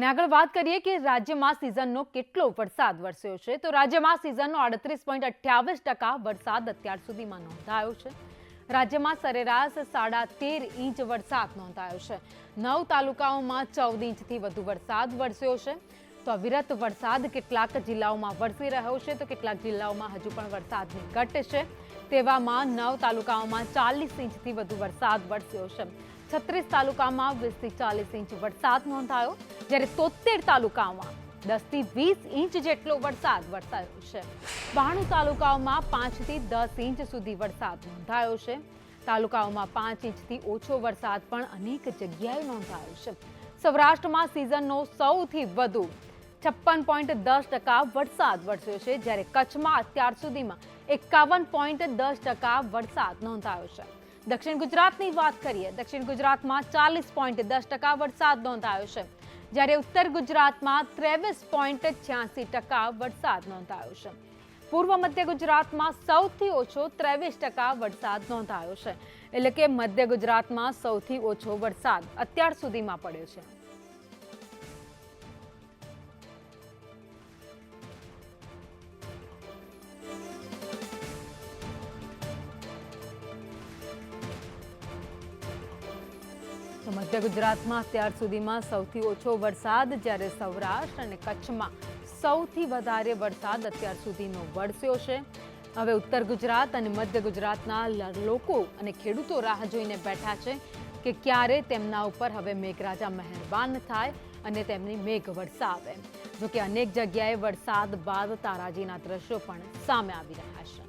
અને આગળ વાત કરીએ કે રાજ્યમાં સિઝનનો કેટલો વરસાદ વરસ્યો છે, તો રાજ્યમાં સિઝનનો આડત્રીસ પોઈન્ટ અઠ્યાવીસ ટકા વરસાદ અત્યાર સુધીમાં નોંધાયો છે. રાજ્યમાં સરેરાશ સાડા તેર ઇંચ વરસાદ નોંધાયો છે. નવ તાલુકાઓમાં ચૌદ ઇંચથી વધુ વરસાદ વરસ્યો છે. તો અવિરત વરસાદ કેટલાક જિલ્લાઓમાં વરસી રહ્યો છે, તો કેટલાક જિલ્લાઓમાં હજુ પણ વરસાદની ઘટ છે. તેવામાં નવ તાલુકાઓમાં ચાલીસ ઇંચથી વધુ વરસાદ વરસ્યો છે. છત્રીસ તાલુકામાં વીસથી ચાલીસ ઇંચ વરસાદ નોંધાયો. જ્યારે તોતેર તાલુકાઓમાં દસથી વીસ ઇંચ જેટલો વરસાદ વરસાયો છે. બાણું તાલુકાઓમાં પાંચથી દસ ઇંચ સુધી વરસાદ નોંધાયો છે. તાલુકાઓમાં પાંચ ઇંચથી ઓછો વરસાદ પણ અનેક જગ્યાએ નોંધાયો છે. સૌરાષ્ટ્રમાં સિઝનનો સૌથી વધુ છપ્પન પોઈન્ટ દસ ટકા વરસાદ વરસ્યો છે, જ્યારે કચ્છમાં અત્યાર સુધીમાં એકાવન પોઈન્ટ દસ ટકા વરસાદ નોંધાયો છે. દક્ષિણ ગુજરાતની વાત કરીએ, દક્ષિણ ગુજરાતમાં ચાલીસ પોઈન્ટ દસ ટકા વરસાદ નોંધાયો છે. જ્યારે ઉત્તર ગુજરાતમાં ત્રેવીસ પોઈન્ટ છ્યાસી ટકા વરસાદ નોંધાયો છે. પૂર્વ મધ્ય ગુજરાતમાં સૌથી ઓછો ત્રેવીસ ટકા વરસાદ નોંધાયો છે. એટલે કે મધ્ય ગુજરાતમાં સૌથી ઓછો વરસાદ અત્યાર સુધીમાં પડ્યો છે. મધ્ય ગુજરાતમાં અત્યાર સુધીમાં સૌથી ઓછો વરસાદ જ્યારે સૌરાષ્ટ્ર અને કચ્છમાં સૌથી વધારે વરસાદ અત્યાર સુધીનો વરસ્યો છે. હવે ઉત્તર ગુજરાત અને મધ્ય ગુજરાતના લોકો અને ખેડૂતો રાહ જોઈને બેઠા છે કે ક્યારે તેમના ઉપર હવે મેઘરાજા મહેરબાન થાય અને તેમની મેઘ વરસાવે. જોકે અનેક જગ્યાએ વરસાદ બાદ તારાજીના દ્રશ્યો પણ સામે આવી રહ્યા છે.